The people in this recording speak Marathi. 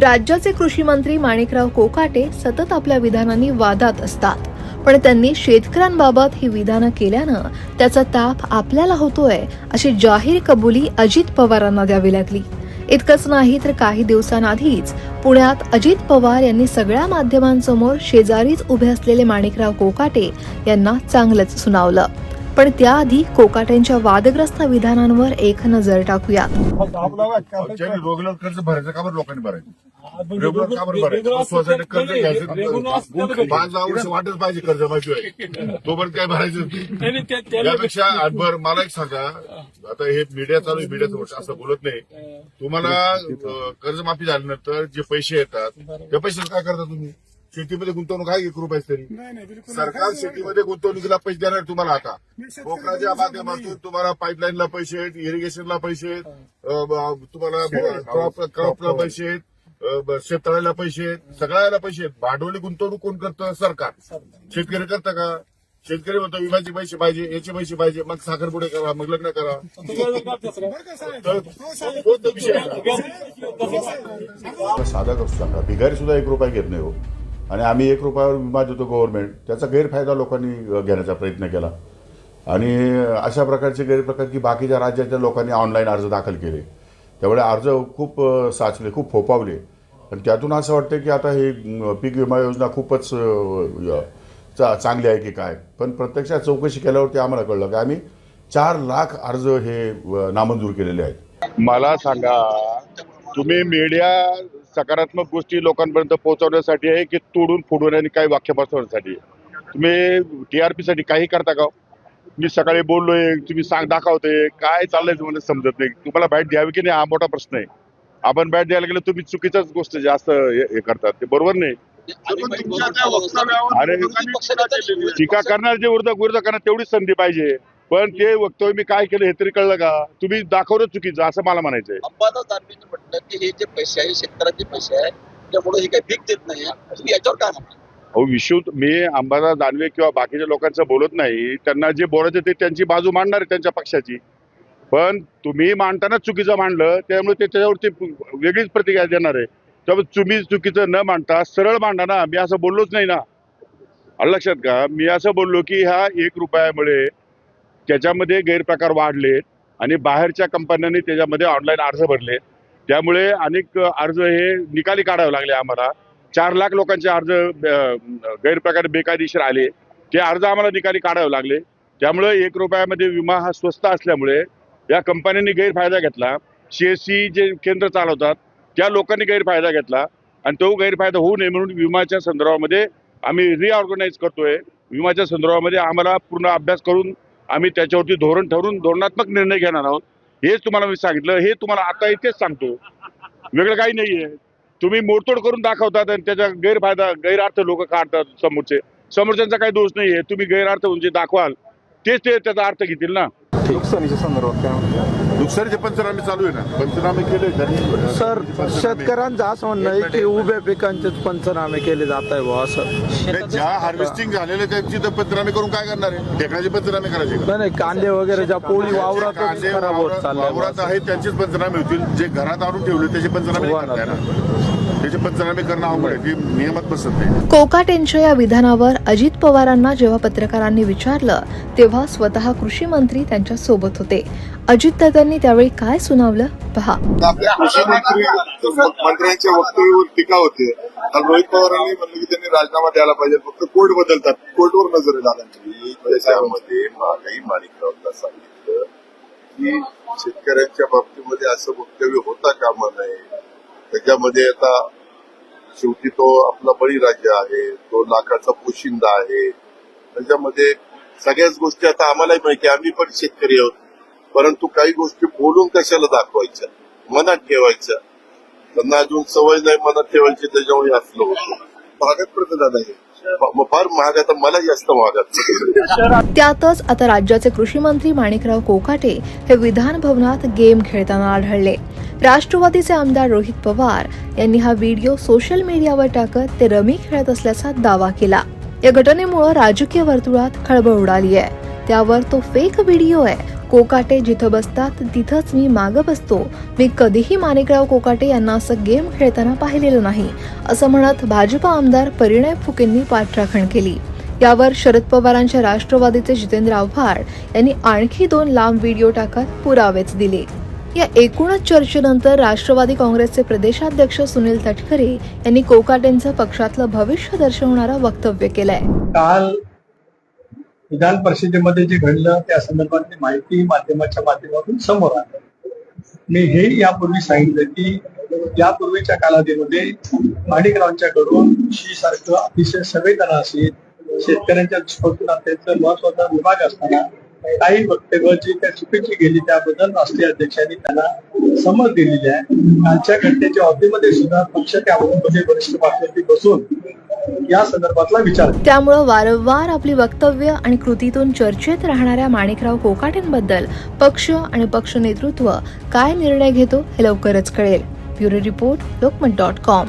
राज्याचे कृषी मंत्री माणिकराव कोकाटे सतत आपल्या विधानांनी वादात असतात. पण त्यांनी शेतकऱ्यांबाबत ही विधानं केल्यानं त्याचा ताप आपल्याला होतोय अशी जाहीर कबुली अजित पवारांना द्यावी लागली. इतकंच नाही तर काही दिवसांआधीच पुण्यात अजित पवार यांनी सगळ्या माध्यमांसमोर शेजारीच उभे असलेले माणिकराव कोकाटे यांना चांगलंच सुनावलं. पण त्याआधी कोकाटेंच्या वादग्रस्त विधानांवर एक नजर टाकूयात रेग्युलर कर्ज भरायचं का बरं लोकांनी भरायचं? रेग्युलर का बरं भरायचं? स्वतःसाठी कर्ज घ्यायचं पाच दहा वर्ष वाटच पाहिजे कर्ज माहिती तोपर्यंत काय भरायचं? त्यापेक्षा बर मला एक सांगा. आता हे मीडिया चालू आहे मीडियाचं वर्ष असं बोलत नाही. तुम्हाला अं, कर्जमाफी झाल्यानंतर जे पैसे येतात त्या पैशाचं काय करता तुम्ही? शेतीमध्ये गुंतवणूक आहे एक रुपये तरी. सरकार शेतीमध्ये गुंतवणुकीला पैसे देणार तुम्हाला आता. कोकणाच्या माध्यमातून तुम्हाला पाईपलाईनला पैसे आहेत इरिगेशनला पैसे आहेत अं, ब- तुम्हाला क्रॉप क्रॉपला पैसे आहेत अं, ब- शेततळ्याला पैसे आहेत सगळ्याला पैसे आहेत. भांडवली गुंतवणूक कोण करतं? सरकार. शेतकरी करतं का? शेतकरी म्हणतो विम्याचे पैसे पाहिजे याचे पैसे पाहिजे मग साखरपुडे करा मग लग्न करा. तर कोणता विषय आहे? साधा करू सांगा भिकारी सुद्धा एक रुपया घेत नाही हो. आणि आम्ही एक रुपयावर विमा देतो गव्हर्नमेंट त्याचा गैरफायदा लोकांनी घेण्याचा प्रयत्न केला. आणि अशा प्रकारचे गैरप्रकार की बाकीच्या राज्याच्या लोकांनी ऑनलाईन अर्ज दाखल केले. त्यामुळे अर्ज खूप साचले खूप फोपावले आणि त्यातून असं वाटतं की आता हे पीक विमा योजना खूपच चा- चांगली आहे की काय? पण प्रत्यक्षात चौकशी केल्यावरती आम्हाला कळलं की आम्ही चार लाख अर्ज हे नामंजूर केलेले आहेत. मला सांगा तुम्ही मीडिया सकारात्मक गोष्टी लोकांपर्यंत पोहोचवण्यासाठी आहे की तोडून फोडून आणि काही वाक्य बसवण्यासाठी तुम्ही टीआरपी साठी काही करता का मी सकाळी बोललोय तुम्ही सांग दाखवते काय चाललंय तुम्हाला समजत नाही. तुम्हाला बॅट द्यावी की नाही हा मोठा प्रश्न आहे. आपण बॅट द्यायला गेलो तुम्ही चुकीच्याच गोष्ट जास्त हे हे करतात. ते बरोबर नाही. अरे टीका करणार जे विरोधक विरोधक करणार तेवढीच संधी पाहिजे. पण ते वक्तव्य मी काय केलं हे तरी कळलं का? तुम्ही दाखवलं चुकीचं असं मला म्हणायचंय. म्हटलं की हे जे पैसे आहे शेतकऱ्याचे पैसे आहे त्यामुळे हे काही भीक देत नाही. तुम्ही याच्यावर काय म्हणता अहो विशू मी अंबादास दानवे किंवा बाकीच्या लोकांचं बोलत नाही. त्यांना जे बोलायचं ते त्यांची बाजू मांडणार आहे त्यांच्या पक्षाची. पण तुम्ही मांडताना चुकीचं मांडलं त्यामुळे ते त्याच्यावरती वेगळीच प्रतिक्रिया देणार आहे. त्यामुळे तुम्ही चुकीचं न मांडता सरळ मांडा ना. मी असं बोललोच नाही ना. लक्षात का मी असं बोललो की ह्या एक रुपयामुळे त्याच्यामध्ये गैरप्रकार वाढले आणि बाहेरच्या कंपन्यांनी त्याच्यामध्ये ऑनलाईन अर्ज भरले. त्यामुळे अनेक अर्ज हे निकाली काढावे लागले आम्हाला. चार लाख लोकांचे अर्ज गैरप्रकारे बेकायदेशीर आले. ते अर्ज आम्हाला निकाली काढावे लागले. त्यामुळे एक रुपयामध्ये विमा हा स्वस्त असल्यामुळे या कंपन्यांनी गैरफायदा घेतला. सीएससी जे केंद्र चालवतात त्या लोकांनी गैरफायदा घेतला आणि तो गैरफायदा होऊ नये म्हणून विमाच्या संदर्भामध्ये आम्ही रिऑर्गनाईज करतोय. विमाच्या संदर्भामध्ये आम्हाला पूर्ण अभ्यास करून आम्ही त्याच्यावरती धोरण ठरवून धोरणात्मक निर्णय घेणार आहोत. हेच तुम्हाला मी सांगितलं. हे तुम्हाला आता इथेच सांगतो. वेगळं काही नाहीये. तुम्ही मोडतोड करून दाखवतात आणि त्याचा गैरफायदा गैरअर्थ लोक काढतात समोरचे. समोरच्यांचा काही दोष नाहीये. तुम्ही गैरअर्थ म्हणजे दाखवाल. तेच ते त्याचा अर्थ घेतील ना. नुकसानीच्या संदर्भात काय नुकसानीचे पंचनामे चालू आहे ना पंचनामे केले त्यांनी सर शेतकऱ्यांचं असं म्हणणं आहे की उभ्या पिकांचेच पंचनामे केले जात आहे बुवा असं नाही, ज्या हार्वेस्टिंग झालेले त्यांची तर पंचनामे करून काय करणार आहे ढेकणाचे पंचनामे करायचे का? नाही, नाही कांदे वगैरे ज्या पोळी वावरातच कांदे खराब होत वावरात चालल्या वावरात. आहेत त्यांचेच पंचनामे होतील जे घरात आणून ठेवले त्याचे पंचनामे नाही करता येणार. त्याचे पंचनामे करणं अवघड आहे. ते नियमात बसत नाही. कोकाटेंच्या या विधानावर अजित पवारांना जेव्हा पत्रकारांनी विचारलं तेव्हा स्वतः कृषी मंत्री त्यांच्यासोबत होते. अजितदादांनी त्यावेळी काय सुनावलं? पहा. आपल्या कृषी मंत्री मंत्र्यांच्या वक्तव्यावर टीका होते. काल रोहित पवारांनी म्हणलं की त्यांनी राजीनामा द्यायला पाहिजे. फक्त कोर्ट बदलतात. कोर्टवर नजर आहे दादांची त्याच्यामध्ये काही माणिकरावला सांगितलं की शेतकऱ्यांच्या बाबतीमध्ये असं वक्तव्य होता कामा नये. त्याच्यामध्ये आता शेवटी तो आपला बळीराज्य आहे तो लाखाचा पोशिंदा आहे. त्याच्यामध्ये सगळ्याच गोष्टी आता आम्हालाही माहिती आम्ही पण शेतकरी आहोत. परंतु काही गोष्टी बोलून कशाला दाखवायच्या? मनात ठेवायच्या. त्यांना अजून सवय नाही मनात ठेवायची त्याच्यामुळे असलं होतं. भागात प्रतिदान आहे. फार महाग आता मला जास्त महागात त्यातच आता राज्याचे कृषी मंत्री माणिकराव कोकाटे हे विधान भवनात गेम खेळताना आढळले. राष्ट्रवादीचे आमदार रोहित पवार यांनी हा व्हिडिओ सोशल मीडियावर टाकत ते रमी खेळत असल्याचा दावा केला. या घटनेमुळे राजकीय वर्तुळात खळबळ उडाली आहे. त्यावर तो फेक व्हिडिओ आहे कोकाटे जिथं बसतात तिथंच मी मागं बसतो. मी कधीही माणिकराव कोकाटे यांना असं गेम खेळताना पाहिलेलं नाही असं म्हणत भाजपा आमदार परिणय फुकेंनी पाठराखण केली. यावर शरद पवारांच्या राष्ट्रवादीचे जितेंद्र आव्हाड यांनी आणखी दोन लांब व्हिडिओ टाकत पुरावेच दिले. या एकूणच चर्चेनंतर राष्ट्रवादी काँग्रेसचे प्रदेशाध्यक्ष सुनील तटकरे यांनी कोकाटेंचं पक्षातलं भविष्य दर्शवणारं वक्तव्य केलंय. काल विधान परिषदेमध्ये जे घडलं त्या संदर्भातली माहिती माध्यमाच्या माध्यमातून समोर आलं. मी हे यापूर्वी सांगितलं की यापूर्वीच्या कालावधीमध्ये माणिकरावांच्याकडून कृषी सारखं अतिशय संवेदनाशील शेतकऱ्यांच्या दृष्टीकोनातून अत्यंत महत्त्वाचा विभाग असताना काही वक्तव्य जी त्या चुकीची गेली त्याबद्दल राष्ट्रीय अध्यक्षांनी त्यांना समज दिलेली आहे. कालच्या घटनेच्या अवधीमध्ये सुद्धा पक्ष त्या अवधीमध्ये म्हणजे वरिष्ठ पातळीवरती बसून या संदर्भातला विचार त्यामुळं वारंवार आपली वक्तव्य आणि कृतीतून चर्चेत राहणाऱ्या माणिकराव कोकाटेंबद्दल पक्ष आणि पक्ष नेतृत्व काय निर्णय घेतो हे लवकरच कळेल. Bureau report Lokmat dot com.